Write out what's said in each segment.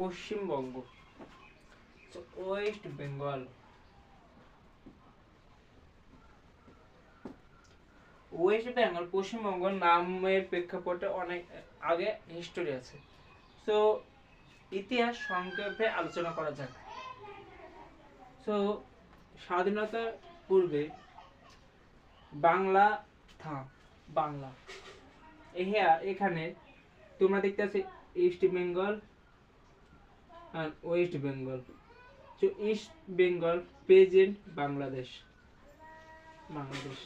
Paschimbanga. West Bengal West Bengal Paschimbanga নামের প্রেক্ষাপটে অনেক আগে হিস্টোরি আছে। তো ইতিহাস সংক্ষেপে আলোচনা করা যাক। তো স্বাধীনতার পূর্বে বাংলা থা বাংলা। এখানে তোমরা দেখতে পাচ্ছ ইস্ট বেঙ্গল আর ওয়েস্ট বেঙ্গল তো East Bengal present Bangladesh Bangladesh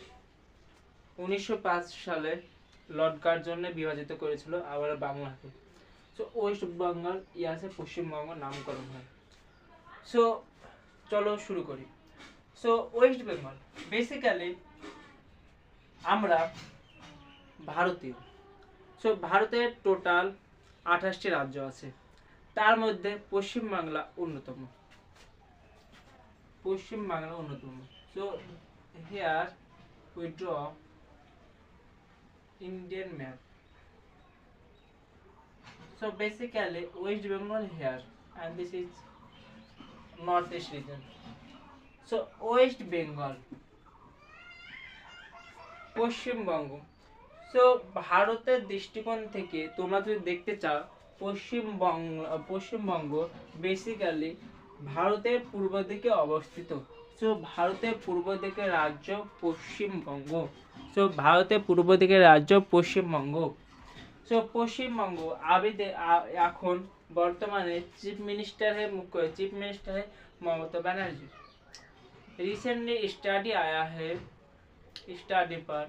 উনিশশো পাঁচ সালে লর্ড কার্জনে বিভাজিত করেছিল আবার বাংলাকে সো ওয়েস্ট বেঙ্গল ইয়াসে পশ্চিমবঙ্গ নামকরণ হয়। সো চলো শুরু করি। সো ওয়েস্ট বেঙ্গল বেসিক্যালি আমরা ভারতীয়। সো ভারতের টোটাল আঠাশটি রাজ্য আছে। তার মধ্যে পশ্চিমবাংলা অন্যতম। পশ্চিমবাংলা অন্যতম। So here we draw Indian map so, basically, west bengal here and this is northeast region. So, west bengal Paschimbanga so ভারতের দৃষ্টিকোণ থেকে তোমরা যদি দেখতে চাও পশ্চিমবঙ্গ পশ্চিমবঙ্গ বেসিক্যালি ভারতের পূর্ব দিকে অবস্থিত সো ভারতের পূর্ব দিকে রাজ্য পশ্চিমবঙ্গ সো ভারতের পূর্ব দিকে রাজ্য পশ্চিমবঙ্গ সো পশ্চিমবঙ্গ আবিদে আ- এখন বর্তমানে চিফ মিনিস্টার है मुख्य चीफ मिनिस्टर है ममता बनर्जी रिसेंटली स्टडी आया है स्टडी पर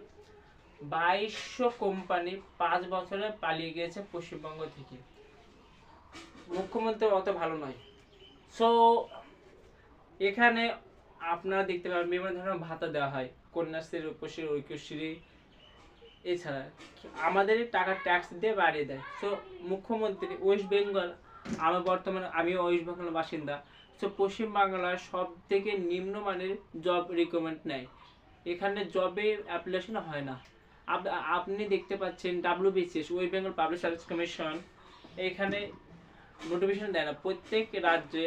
বাইশশো কোম্পানি পাঁচ বছরে পালিয়ে গিয়েছে পশ্চিমবঙ্গ থেকে মুখ্যমন্ত্রী অত ভালো নয়। সো এখানে আপনারা দেখতে পাবেন, বিভিন্ন ধরনের ভাতা দেওয়া হয়। কন্যাশ্রী, রূপশ্রী, ঐক্যশ্রী, এছাড়া আমাদের টাকা ট্যাক্স দিয়ে বাড়িয়ে দেয়। সো মুখ্যমন্ত্রী ওয়েস্ট বেঙ্গল আমি বর্তমানে আমি ওয়েস্ট বেঙ্গলের বাসিন্দা। সো পশ্চিমবাংলার সব থেকে নিম্নমানের জব রিকমেন্ড নেয়। এখানে জবে অ্যাপ্লিকেশন হয় না। আপনি দেখতে পাচ্ছেন WBCS West Bengal public service commission এখানে নোটিফিকেশন দেয় না। প্রত্যেক রাজ্যে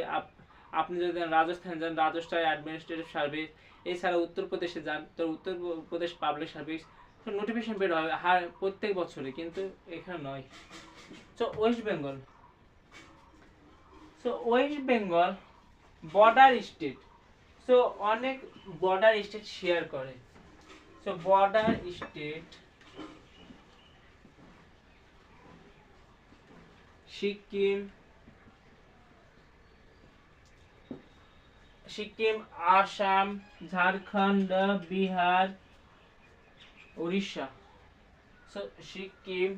আপনি যদি রাজস্থান যান রাজস্থান অ্যাডমিনিস্ট্রেটিভ সার্ভিস এছাড়া উত্তরপ্রদেশে যান, তো উত্তরপ্রদেশ পাবলিক সার্ভিস নোটিফিকেশন বের হয় হার, প্রত্যেক বছরে, কিন্তু এখানে নয়। So West Bengal so West Bengal border state so অনেক বর্ডার স্টেট শেয়ার করে। So border state Sikkim Sikkim, Assam, Jharkhand, Bihar, Orissa. Sikkim,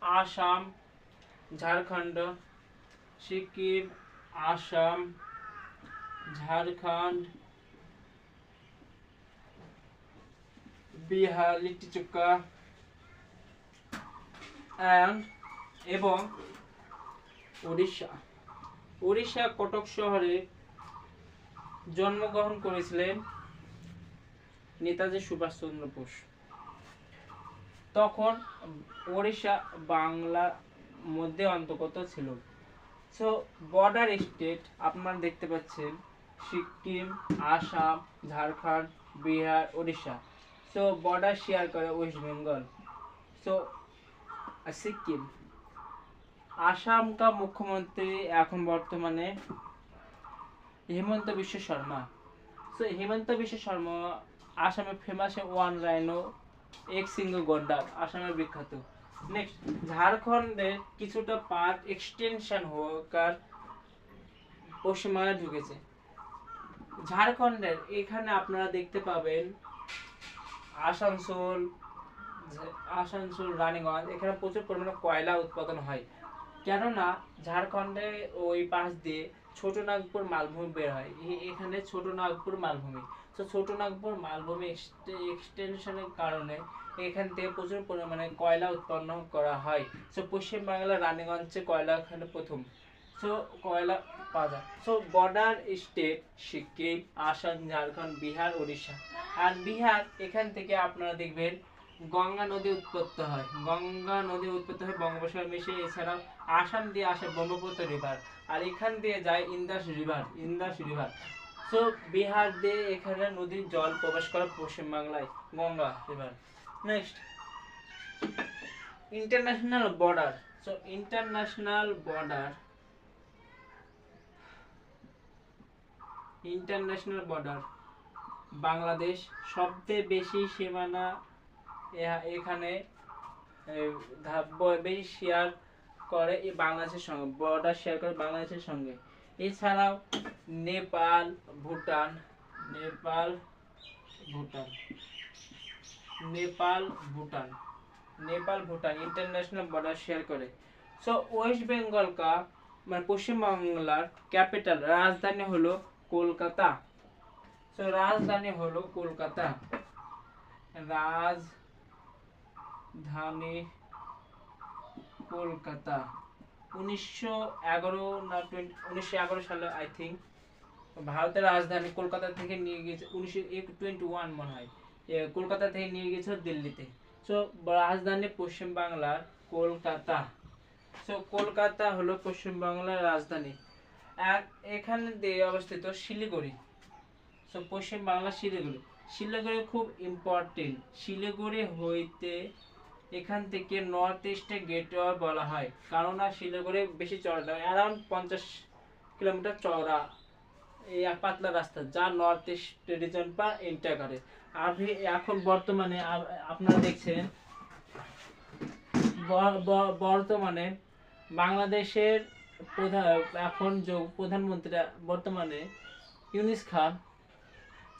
Assam, Jharkhand. Sikkim, Assam, Jharkhand. Bihar লিটিচুকা and এবং উড়িষ্যা। উড়িষ্যা, কটক শহরে জন্মগ্রহণ করেছিলেন নেতাজি সুভাষচন্দ্র বোস। তখন ওড়িশা বাংলার মধ্যে অন্তর্গত ছিল। সো বর্ডার স্টেট আপনারা দেখতে পাচ্ছেন, Sikkim, Assam, Jharkhand, Bihar Orissa so border share করে West Bengal so Sikkim. Assam का মুখ্যমন্ত্রী এখন বর্তমানে হেমন্ত বিশ্ব শর্মা। সো হেমন্ত বিশ্ব শর্মা আসামে ফেমাস ওয়ান রাইনো এক সিঙ্গ গন্ডার আসামের বিখ্যাত। নেক্সট ঝাড়খণ্ডের কিছুটা পার্ট এক্সটেনশন হোকার পশ্চিমবাংলায় ঢুকেছে। ঝাড়খণ্ডের, এখানে আপনারা দেখতে পাবেন আসানসোল আসানসোল, রানীগঞ্জ, এখানে প্রচুর পরিমাণে কয়লা উৎপাদন হয়। কেননা, ঝাড়খণ্ডে ওই পাশ দিয়ে ছোট নাগপুর মালভূমি বের হয়। এখানে ছোট নাগপুর মালভূমি। তো ছোট নাগপুর মালভূমি এক্সটেনশনের কারণে এখান থেকে প্রচুর পরিমাণে কয়লা উৎপন্ন করা হয়। সো পশ্চিমবাংলার রানীগঞ্জে কয়লা এখানে প্রথম। সো কয়লা পাওয়া যায়। So border state Sikkim, Assam, Jharkhand, Bihar Orissa আর বিহার, এখান থেকে আপনারা দেখবেন গঙ্গা নদী উৎপত্তি হয়। গঙ্গা নদী উৎপত্তি হয় বঙ্গোপসাগর মিশে। এছাড়াও আসাম দিয়ে আসে ব্রহ্মপুত্র রিভার। আর এখান দিয়ে যায় Indus river Indus river. So Bihar দিয়ে এখানে নদীর জল প্রবেশ করে পশ্চিমবাংলায় Ganga river. Next international border so international border international border Bangladesh সবচেয়ে বেশি সীমানা এখানে বেশি শেয়ার করে এই বাংলাদেশের সঙ্গে বর্ডার শেয়ার করে বাংলাদেশের সঙ্গে। এছাড়াও Nepal, Bhutan Nepal Bhutan Nepal Bhutan Nepal, Bhutan international border share করে। সো ওয়েস্ট বেঙ্গল কা মানে পশ্চিমবাংলার ক্যাপিটাল রাজধানী হলো কলকাতা। সো রাজধানী হলো কলকাতা। রাজধানী কলকাতা। উনিশশো এগারো না টোয়েন্টি উনিশশো এগারো সালে আই থিঙ্ক ভারতের রাজধানী কলকাতা থেকে নিয়ে গেছে উনিশশো টোয়েন্টি ওয়ান মনে হয় কলকাতা থেকে নিয়ে গেছে দিল্লিতে। সো রাজধানী পশ্চিম বাংলার কলকাতা। সো কলকাতা হলো পশ্চিম বাংলার রাজধানী। আর এখানে দিয়ে অবস্থিত শিলিগুড়ি। সো পশ্চিম বাংলা শিলিগুড়ি। শিলিগুড়ি খুব ইম্পর্টেন্ট শিলিগুড়ি হইতে এখান থেকে নর্থ ইস্টে গেটওয়ে বলা হয়। কেননা শিলিগুড়ি বেশি চড়া অ্যারাউন্ড পঞ্চাশ কিলোমিটার চওড়া। এই পাতলা রাস্তা যা নর্থ ইস্ট রিজন বা এন্টার করে। আপনি এখন বর্তমানে আপনারা দেখছেন বর্তমানে বাংলাদেশের প্রধান এখন যে প্রধানমন্ত্রী বর্তমানে ইউনিস খান।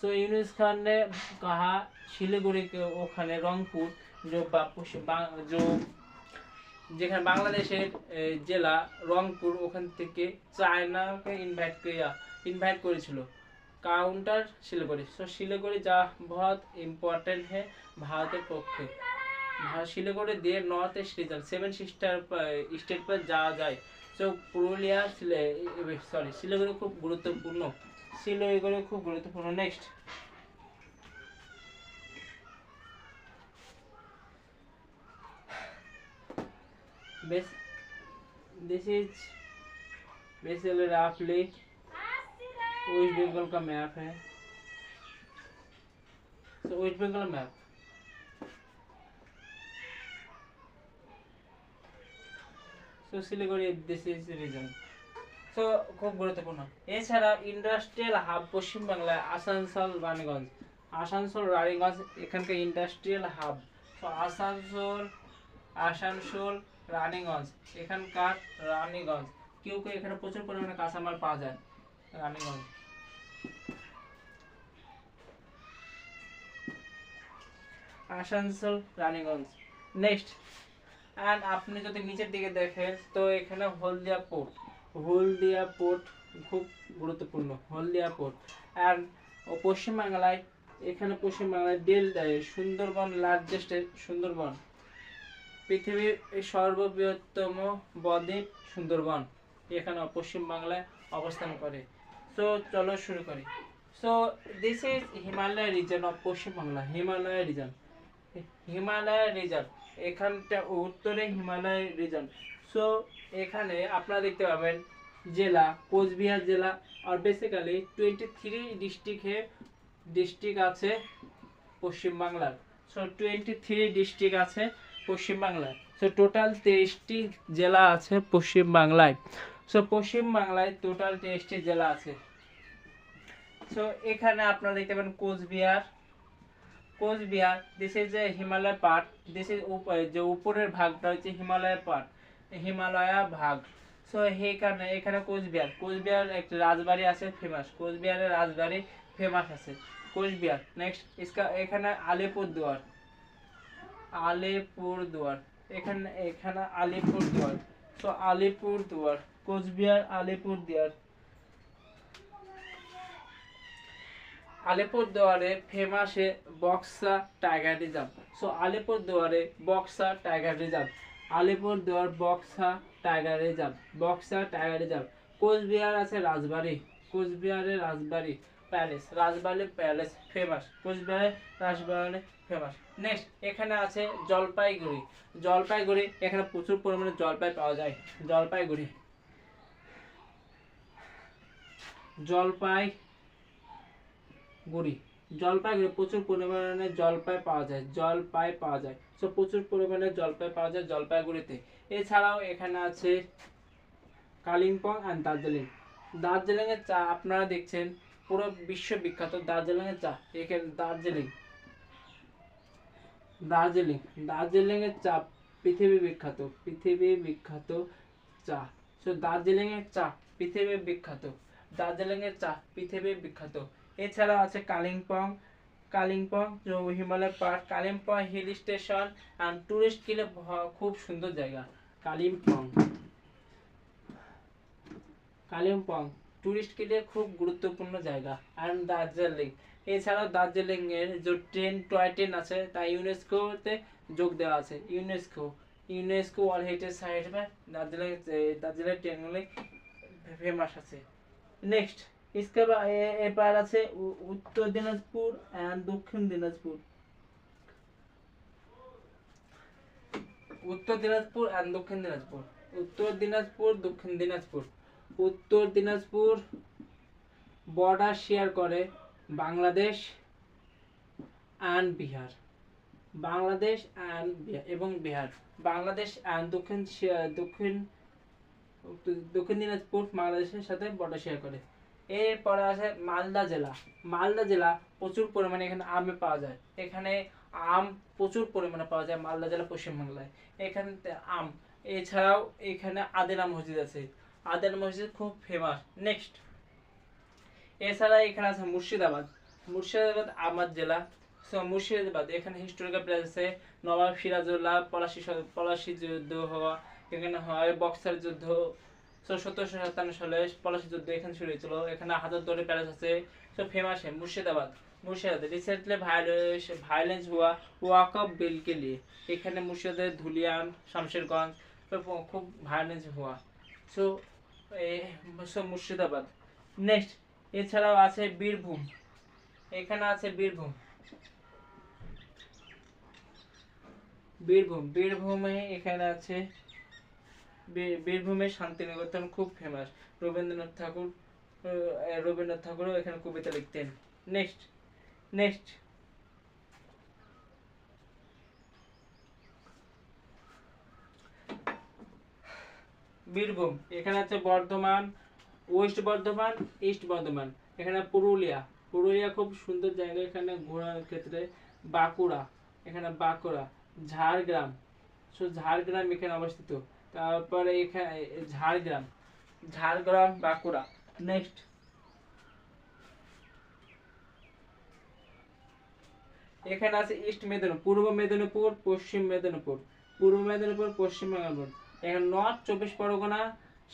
তো ইউনিস খানে কাহা শিলিগুড়ি ওখানে রংপুর जो বাপু- বা- जो যেখানে বাংলাদেশের এ, জেলা রংপুর ওখান থেকে চায়নাকে ইনভাইট করিয়া ইনভাইট করেছিল কাউন্টার শিলিগুড়ি সো শিলিগুড়ি যা বহুত ইম্পর্টেন্ট है ভারতের পক্ষে ভা- শিলিগুড়ি দিয়ে north east region seven sister state पर যাওয়া যায় সো পুরুলিয়া সরি শিলিগুড়ি খুব গুরুত্বপূর্ণ শিলিগুড়ি খুব গুরুত্বপূর্ণ next this this is basically roughly west Bengal का मैप है so west Bengal map so Siliguri this is region so খুব গুরুত্বপূর্ণ এছাড়া ইন্ডাস্ট্রিয়াল হাব পশ্চিমবাংলায় আসানসোল রানীগঞ্জ আসানসোল রানীগঞ্জ এখানকার ইন্ডাস্ট্রিয়াল হাব তো আসানসোল আসানসোল Raniganj, এখানকার রানীগঞ্জ। কেউ কেউ এখানে প্রচুর পরিমাণে কাঁচামাল পাওয়া যায়, রানীগঞ্জ। আসানসোল, রানীগঞ্জ। নেক্সট অ্যান্ড আপনি যদি নিচের দিকে দেখেন, তো এখানে হলদিয়া পোর্ট হলদিয়া পোর্ট খুব গুরুত্বপূর্ণ, হলদিয়া পোর্ট অ্যান্ড পশ্চিমবাংলায়, এখানে পশ্চিমবাংলায় ডেল সুন্দরবন লার্জেস্ট সুন্দরবন। পৃথিবীর সর্ববৃহত্তম বদ্বীপ সুন্দরবন, এখানে পশ্চিমবাংলায় অবস্থান করে। সো চলো শুরু করি। So this is Himalaya region of Paschimbangla Himalaya region Himalaya region এখানটা উত্তরে হিমালয় রিজন সো এখানে আপনারা দেখতে পাবেন জেলা, কোচবিহার জেলা, আর বেসিক্যালি টোয়েন্টি থ্রি ডিস্ট্রিক্টে ডিস্ট্রিক্ট আছে পশ্চিমবাংলার সো টোয়েন্টি থ্রি ডিস্ট্রিক্ট আছে পশ্চিমবাংলায় সো টোটাল তেইশটি জেলা আছে পশ্চিমবাংলায়। সো পশ্চিমবাংলায় টোটাল তেইশটি জেলা আছে। সো এখানে আপনারা দেখতে পাবেন Coochbehar. Coochbehar is a Himalaya part this is যে উপরের ভাগটা হচ্ছে হিমালয় পার্ট হিমালয়া ভাগ। সো এখানে এখানে কোচবিহার। কোচবিহার একটা রাজবাড়ি আছে ফেমাস কোচবিহারের রাজবাড়ি ফেমাস আছে। কোচবিহার নেক্সট এখানে আলিপুরদুয়ার। আলিপুরদুয়ার এখানে এখানে আলিপুরদুয়ার সো আলিপুরদুয়ার কোচবিহার আলিপুরদুয়ার আলিপুরদুয়ারে ফেমাসে Buxa tiger reserve. So আলিপুরদুয়ারে Buxa tiger reserve. Alipurduar Buxa tiger reserve. Buxa tiger reserve. Coochbehar আছে রাজবাড়ি। কোচবিহারের রাজবাড়ি প্যালেস। রাজবাড়ি প্যালেস ফেমাস কোচবিহারের রাজবাড়ি ফেমাস নেক্সট এখানে আছে জলপাইগুড়ি। জলপাইগুড়ি, এখানে প্রচুর পরিমাণে জলপাই পাওয়া যায়। জলপাইগুড়ি। জলপাই গুড়ি জলপাইগুড়ি, প্রচুর পরিমাণে জলপাই পাওয়া যায়। জলপাই পাওয়া যায়। সো প্রচুর পরিমাণে জলপাই পাওয়া যায় জলপাইগুড়িতে। এছাড়াও এখানে আছে কালিম্পং অ্যান্ড দার্জিলিং। দার্জিলিংয়ের চা আপনারা দেখছেন, পুরো বিশ্ব বিখ্যাত দার্জিলিংয়ের চা। এখানে দার্জিলিং। দার্জিলিং। দার্জিলিংয়ের চা, পৃথিবী বিখ্যাত পৃথিবী বিখ্যাত চা। সো দার্জিলিংয়ের চা, পৃথিবী বিখ্যাত। দার্জিলিংয়ের চা, পৃথিবী বিখ্যাত। এছাড়া আছে কালিম্পং কালিম্পং হিমালয় পাহাড় Kalimpong hill station and tourist কিলে খুব সুন্দর জায়গা, কালিম্পং। কালিম্পং টুরিস্ট কিলে খুব গুরুত্বপূর্ণ জায়গা অ্যান্ড দার্জিলিং। এছাড়াও দার্জিলিং এর যে ট্রেন টয় ট্রেন আছে তা ইউনেস্কোতে যোগ দেওয়া আছে UNESCO UNESCO world heritage site হিসেবে দার্জিলিং দার্জিলিং ট্রেনগুলি ফেমাস আছে নেক্সট इसके बाद এ- এবার আছে উ- উত্তর দিনাজপুর অ্যান্ড দক্ষিণ দিনাজপুর উত্তর দিনাজপুর অ্যান্ড দক্ষিণ দিনাজপুর উত্তর দিনাজপুর দক্ষিণ দিনাজপুর উত্তর দিনাজপুর বর্ডার শেয়ার করে বাংলাদেশ অ্যান্ড বিহার। বাংলাদেশ অ্যান্ড এবং বিহার। বাংলাদেশ অ্যান্ড দক্ষিণ দক্ষিণ দক্ষিণ দিনাজপুর বাংলাদেশের সাথে বর্ডার শেয়ার করে। এরপরে আছে মালদা জেলা। মালদা জেলা প্রচুর পরিমাণে এখানে আমে পাওয়া যায়। এখানে আম প্রচুর পরিমাণে পাওয়া যায় মালদা জেলা পশ্চিমবাংলায়। এখানে আম। এছাড়াও এখানে আদিনা মসজিদ আছে। আদিনা মসজিদ খুব ফেমাস নেক্সট এছাড়া এখানে আছে মুর্শিদাবাদ। মুর্শিদাবাদ আমার জেলা। সো মুর্শিদাবাদ, এখানে হিস্টোরিক্যাল প্লেস আছে। নবাব সিরাজুল্লাহ পলাশি পলাশি যুদ্ধ হওয়া, এখানে হয় বক্সার যুদ্ধ। সো সতেরোশো সাতান্ন সালে পলাশি যুদ্ধ এখানে শুরু হয়েছিল। এখানে হাজারদুয়ারি প্যালেস আছে। So famous Murshidabad. Murshidabad recently violence violence হওয়া ওয়াক অফ বিল এখানে মুর্শিদাবাদের ধুলিয়ান, শামশেরগঞ্জ খুব ভায়োলেন্স হওয়া। So so Murshidabad. নেক্সট এছাড়াও আছে বীরভূম। এখানে আছে বীরভূম। বীরভূম। বীরভূমে এখানে আছে বীরভূমের শান্তিনিকেতন খুব ফেমাস রবীন্দ্রনাথ ঠাকুর রবীন্দ্রনাথ ঠাকুরও এখানে কবিতা লিখতেন। Next next Birbhum. এখানে আছে বর্ধমান ওয়েস্ট বর্ধমান, ইস্ট বর্ধমান, এখানে পুরুলিয়া। পুরুলিয়া খুব সুন্দর জায়গা, এখানে ঘোরার ক্ষেত্রে বাঁকুড়া, এখানে বাঁকুড়া, ঝাড়গ্রাম। সো ঝাড়গ্রাম এখানে অবস্থিত। তারপরে এখানে ঝাড়গ্রাম। ঝাড়গ্রাম, বাঁকুড়া। নেক্সট এখানে আছে ইস্ট মেদিনীপুর, পূর্ব মেদিনীপুর, পশ্চিম মেদিনীপুর। পূর্ব মেদিনীপুর, পশ্চিম মেদিনীপুর। এখানে নর্থ চব্বিশ পরগনা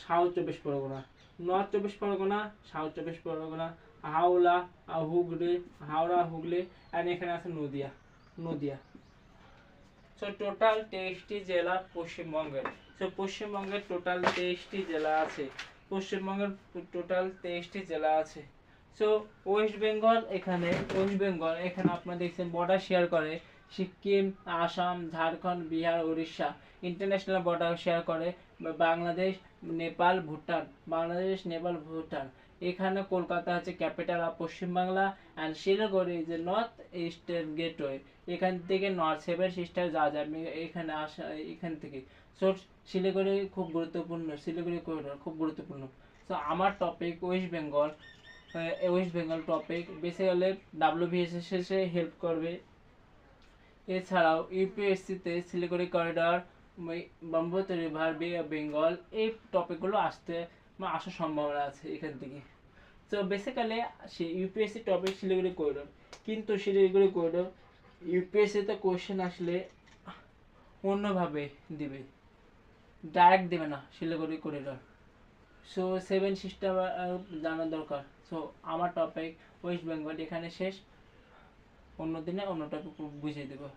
সাউথ চব্বিশ পরগনা। নর্থ চব্বিশ পরগনা সাউথ চব্বিশ পরগনা হাওড়া হুগলি হাওড়া, হুগলি অ্যান্ড এখানে আছে নদিয়া নদিয়া। সো টোটাল তেইশটি জেলা পশ্চিমবঙ্গের। সো পশ্চিমবঙ্গের টোটাল তেইশটি জেলা আছে। পশ্চিমবঙ্গের টোটাল তেইশটি জেলা আছে। সো ওয়েস্ট বেঙ্গল এখানে ওয়েস্ট বেঙ্গল এখানে আপনারা দেখছেন বর্ডার শেয়ার করে। Sikkim, Assam, Jharkhand, Bihar, Orissa. International border share করে। বাংলাদেশ নেপাল, ভুটান, বাংলাদেশ, নেপাল, ভুটান। এখানে কলকাতা হচ্ছে capital of Paschimbangla and Siliguri যে নর্থ ইস্টার্ন গেটওয়ে এখান থেকে নর্থ সেভেন সিস্টার যাওয়া আমি এখানে আসা, এখান থেকে। সো শিলিগুড়ি খুব গুরুত্বপূর্ণ, শিলিগুড়ি করিডোর খুব গুরুত্বপূর্ণ। সো আমার topic West Bengal West Bengal topic basically WBSS help করবে। এছাড়াও ইউপিএসসিতে Siliguri corridor Brahmaputra river bay Bengal এই টপিকগুলো আসতে আসার সম্ভাবনা আছে এখান থেকে। তো বেসিক্যালি সে ইউপিএসসি টপিক শিলিগুড়ি করিডর কিন্তু শিলিগুড়ি করিডর ইউপিএসসিতে কোয়েশ্চেন আসলে অন্যভাবে দিবে। ডাইরেক্ট দেবে না Siliguri corridor so seven system জানা দরকার। সো আমার টপিক ওয়েস্ট বেঙ্গল এখানে শেষ। অন্য দিনে অন্য টপিক বুঝিয়ে দেবো।